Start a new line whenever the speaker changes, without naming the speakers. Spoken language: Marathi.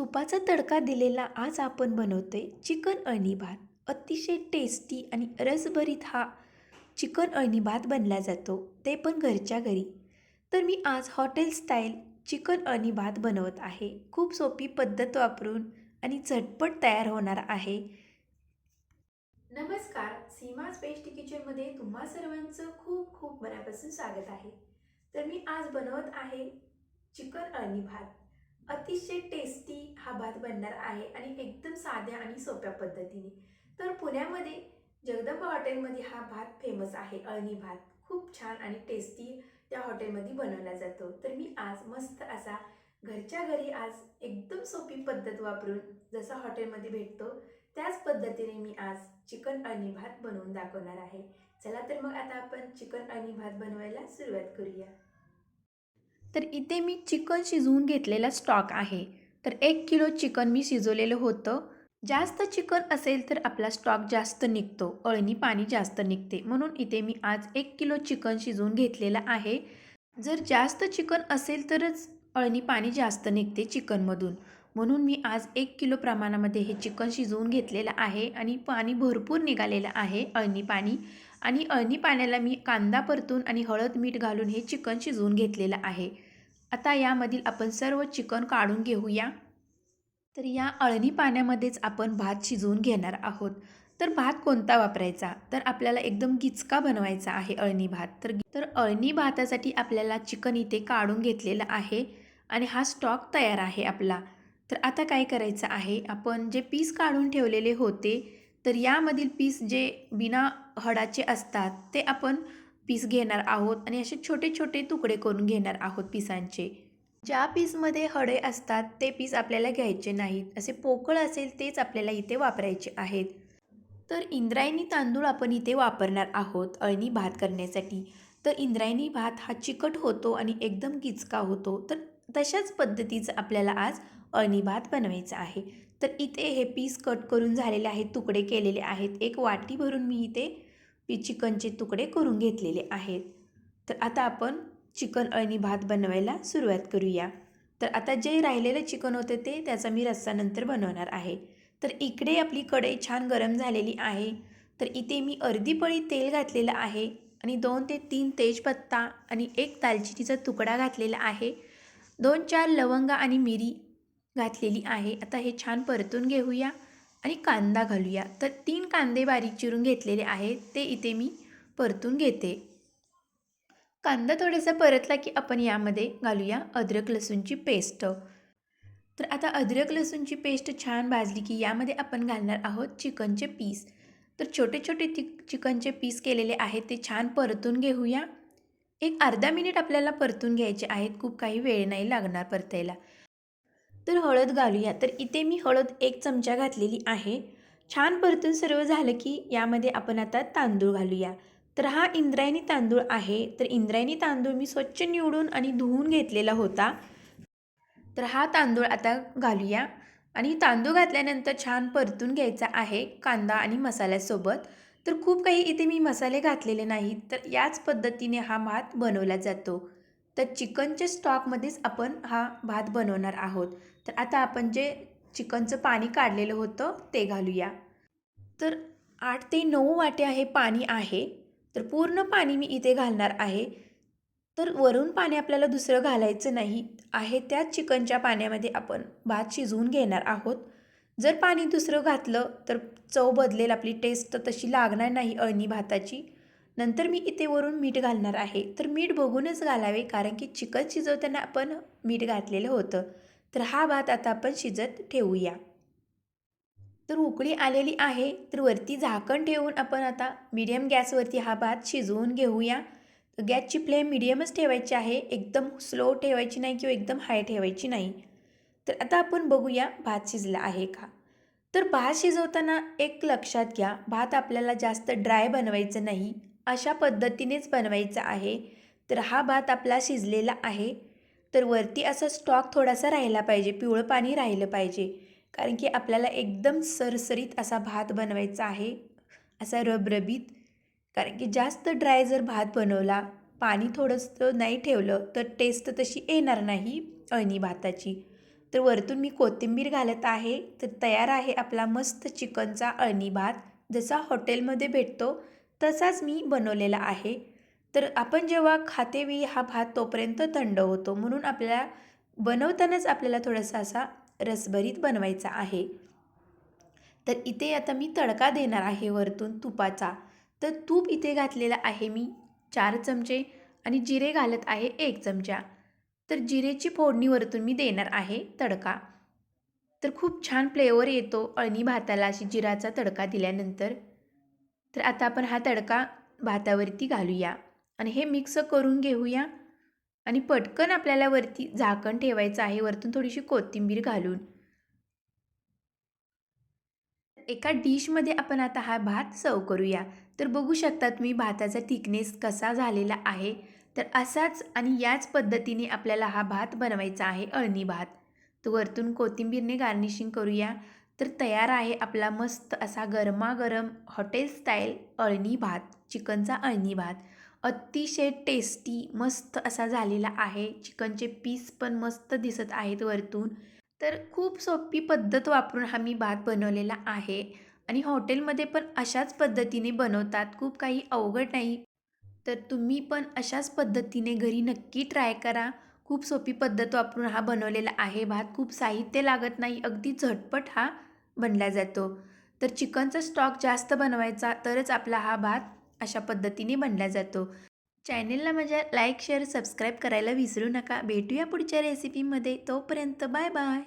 तुपाचा तडका दिलेला आज आपण बनवतोय चिकन अळणी भात. अतिशय टेस्टी आणि रसभरीत हा चिकन अळणी भात बनला जातो ते पण घरच्या घरी. तर मी आज हॉटेल स्टाईल चिकन अळणी भात बनवत आहे. खूप सोपी पद्धत वापरून आणि झटपट तयार होणार आहे. नमस्कार सीमा बेस्ट किचनमध्ये तुम्हा सर्वांचं खूप खूप मनापासून स्वागत आहे. तर मी आज बनवत आहे चिकन अळणी भात. अतिशय टेस्टी हा भात बनणार आहे आणि एकदम साध्या आणि सोप्या पद्धतीने. तर पुण्यामध्ये जगदंबा हॉटेलमध्ये हा भात फेमस आहे अळणी भात. खूप छान आणि टेस्टी त्या हॉटेलमध्ये बनवला जातो. तर मी आज मस्त असा घरच्या घरी आज एकदम सोपी पद्धत वापरून जसा हॉटेलमध्ये भेटतो त्याच पद्धतीने मी आज चिकन अळणी भात बनवून दाखवणार आहे. चला तर मग आता आपण चिकन अळणी भात बनवायला सुरुवात करूया. तर इथे मी चिकन शिजवून घेतलेला स्टॉक आहे. तर एक किलो चिकन मी शिजवलेलं होतं. जास्त चिकन असेल तर आपला स्टॉक जास्त निघतो. अळणी पाणी जास्त निघते. म्हणून इथे मी आज एक किलो चिकन शिजवून घेतलेलं आहे. जर जास्त चिकन असेल तरच अळणी पाणी जास्त निघते चिकनमधून. म्हणून मी आज एक किलो प्रमाणामध्ये हे चिकन शिजवून घेतलेलं आहे आणि पाणी भरपूर निघालेलं आहे अळणी पाणी. आणि अळणी पाण्याला मी कांदा परतून आणि हळद मीठ घालून हे चिकन शिजवून घेतलेलं आहे. आता यामधील आपण सर्व चिकन काढून घेऊया. तर या अळणी पाण्यामध्येच आपण भात शिजवून घेणार आहोत. तर भात कोणता वापरायचा? तर आपल्याला एकदम गिचका बनवायचा आहे अळणी भात. तर तर अळणी भातासाठी आपल्याला चिकन इथे काढून घेतलेलं आहे आणि हा स्टॉक तयार आहे आपला. तर आता काय करायचं आहे? आपण जे पीस काढून ठेवलेले होते तर यामधील पीस जे बिना हडाचे असतात ते आपण पीस घेणार आहोत आणि असे छोटे छोटे तुकडे करून घेणार आहोत पिसांचे ज्या पीसमध्ये हडे असतात ते पीस आपल्याला घ्यायचे नाहीत. असे पोकळ असेल तेच आपल्याला इथे वापरायचे आहेत. तर इंद्रायणी तांदूळ आपण इथे वापरणार आहोत अळणी भात करण्यासाठी. तर इंद्रायणी भात हा चिकट होतो आणि एकदम किचका होतो. तर तशाच पद्धतीचं आपल्याला आज अळणी भात बनवायचा आहे. तर इथे हे पीस कट करून झालेले आहेत तुकडे केलेले आहेत. एक वाटी भरून मी इथे चिकनचे तुकडे करून घेतलेले आहेत. तर आता आपण चिकन अळणी भात बनवायला सुरुवात करूया. तर आता जे राहिलेलं चिकन होते ते त्याचा मी रस्सा नंतर बनवणार आहे. तर इकडे आपली कढई छान गरम झालेली आहे. तर इथे मी अर्धी पळी तेल घातलेलं आहे आणि दोन ते तीन तेजपत्ता आणि एक दालचिनीचा तुकडा घातलेला आहे. दोन चार लवंगा आणि मिरी घातलेली आहे. आता हे छान परतून घेऊया आणि कांदा घालूया. तर तीन कांदे बारीक चिरून घेतलेले आहेत. ते इथे मी परतून घेते. कांदा थोडासा परतला की आपण यामध्ये घालूया अद्रक लसूणची पेस्ट. तर आता अद्रक लसूणची पेस्ट छान भाजली की यामध्ये आपण घालणार आहोत चिकनचे पीस. तर छोटे छोटे ति चिकनचे पीस केलेले आहेत. ते छान परतून घेऊया. एक अर्धा मिनिट आपल्याला परतून घ्यायचे आहेत. खूप काही वेळ नाही लागणार परतायला. तर हळद घालूया. तर इथे मी हळद एक चमचा घातलेली आहे. छान परतून सर्व झालं की यामध्ये आपण आता तांदूळ घालूया. तर हा इंद्रायणी तांदूळ आहे. तर इंद्रायणी तांदूळ मी स्वच्छ निवडून आणि धुवून घेतलेला होता. तर हा तांदूळ आता घालूया. आणि तांदूळ घातल्यानंतर छान परतून घ्यायचा आहे कांदा आणि मसाल्यासोबत. तर खूप काही इथे मी मसाले घातलेले नाहीत. तर याच पद्धतीने हा भात बनवला जातो. तर चिकनच्या स्टॉकमध्येच आपण हा भात बनवणार आहोत. तर आता आपण जे चिकनचं पाणी काढलेलं होतं ते घालूया. तर आठ ते नऊ वाटे आहे पाणी आहे. तर पूर्ण पाणी मी इथे घालणार आहे. तर वरून पाणी आपल्याला दुसरं घालायचं नाही. आहे त्याच चिकनच्या पाण्यामध्ये आपण भात शिजवून घेणार आहोत. जर पाणी दुसरं घातलं तर चव बदलेल आपली टेस्ट तशी लागणार नाही अळणी भाताची. नंतर मी इथे वरून मीठ घालणार आहे. तर मीठ बघूनच घालावे कारण की चिकन शिजवताना आपण मीठ घातलेलं होतं. तर हा भात आता आपण शिजत ठेवूया. तर उकळी आलेली आहे. तर वरती झाकण ठेवून आपण आता मीडियम गॅसवरती हा भात शिजवून घेऊया. गॅसची फ्लेम मीडियमच ठेवायची आहे. एकदम स्लो ठेवायची नाही किंवा एकदम हाय ठेवायची नाही. तर आता आपण बघूया भात शिजला आहे का? तर भात शिजवताना एक लक्षात घ्या. भात आपल्याला जास्त ड्राय बनवायचं नाही. अशा पद्धतीनेच बनवायचं आहे. तर हा भात आपला शिजलेला आहे. तर वरती असा स्टॉक थोडासा राहिला पाहिजे. पिवळं पाणी राहिलं पाहिजे. कारण की आपल्याला एकदम सरसरीत असा भात बनवायचा आहे. असा रबरबीत. कारण की जास्त ड्राय जर भात बनवला पाणी थोडंसं नाही ठेवलं तर टेस्ट तशी येणार नाही अळणी भाताची. तर वरतून मी कोथिंबीर घालत आहे. तर तयार आहे आपला मस्त चिकनचा अळणी भात. जसा हॉटेलमध्ये भेटतो तसाच मी बनवलेला आहे. तर आपण जेव्हा खातेवी हा भात तोपर्यंत थंड होतो म्हणून आपल्याला बनवतानाच आपल्याला थोडासा असा रसभरीत बनवायचा आहे. तर इथे आता मी तडका देणार आहे वरतून तुपाचा. तर तूप इथे घातलेलं आहे मी चार चमचे आणि जिरे घालत आहे एक चमचा. तर जिरेची फोडणी वरतून मी देणार आहे तडका. तर खूप छान फ्लेवर येतो अळणी भाताला अशी जिराचा तडका दिल्यानंतर. तर आता आपण हा तडका भातावरती घालूया आणि हे मिक्स करून घेऊया आणि पटकन आपल्याला वरती झाकण ठेवायचं आहे. वरतून थोडीशी कोथिंबीर घालून. एका डिशमध्ये आपण आता हा भात सर्व करूया. तर बघू शकता तुम्ही भाताचा थिकनेस कसा झालेला आहे. तर असाच आणि याच पद्धतीने आपल्याला हा भात बनवायचा आहे अळणी भात. तर वरतून कोथिंबीरने गार्निशिंग करूया. तर तयार आहे आपला मस्त असा गरमागरम हॉटेल स्टाईल अळणी भात चिकनचा अळणी भात. अतिशय टेस्टी मस्त असा झालेला आहे. चिकनचे पीस पण मस्त दिसत आहेत वरतून. तर खूप सोपी पद्धत वापरून हा मी भात बनवलेला आहे. आणि हॉटेलमध्ये पण अशाच पद्धतीने बनवतात. खूप काही अवघड नाही. तर तुम्ही पण अशाच पद्धतीने घरी नक्की ट्राय करा. खूप सोपी पद्धत वापरून हा बनवलेला आहे भात. खूप साहित्य लागत नाही. अगदी झटपट हा. बनला जातो. तर चिकनचा स्टॉक जास्त बनवायचा तरच आपला हा भात अशा पद्धतीने बनला जातो. चॅनेलला माझ्या लाईक शेअर सबस्क्राईब करायला विसरू नका. भेटूया पुढच्या रेसिपीमध्ये तोपर्यंत बाय बाय